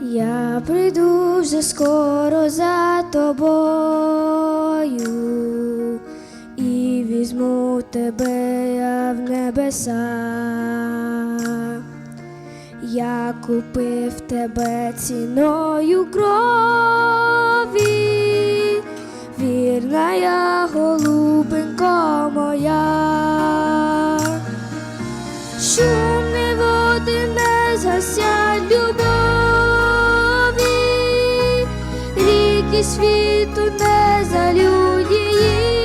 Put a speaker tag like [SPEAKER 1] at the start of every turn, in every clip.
[SPEAKER 1] Я прийду вже скоро за тобою і візьму тебе я в небеса. Я купив тебе ціною крові, вірна я, голубенько моя. Шумні води не згасять любові, ріки світу не залють її.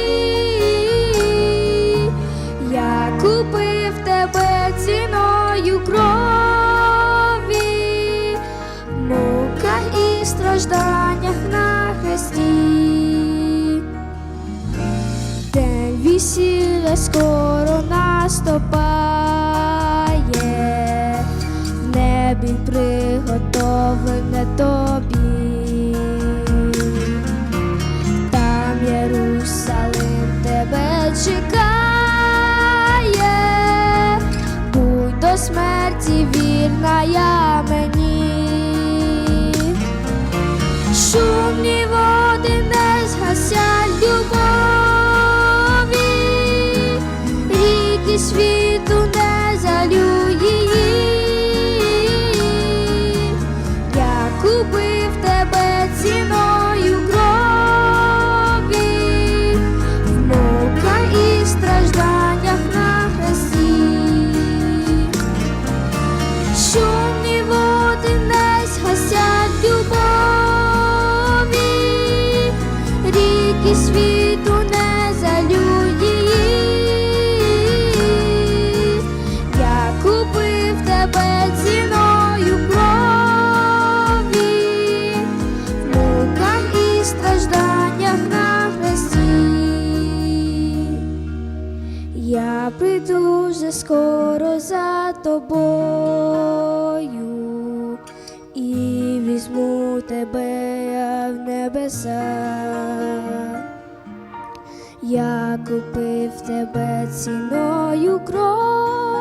[SPEAKER 1] Я купив тебе ціною крові, муках і стражданнях на хресті. День весілля скоро наступає, смерті вірна я мені. Шумні води світу не залють. Я купив тебе ціною крові, в муках і стражданнях на хресті. Я прийду скоро за тобою і візьму тебе в небеса. Я купив тебе ціною крові,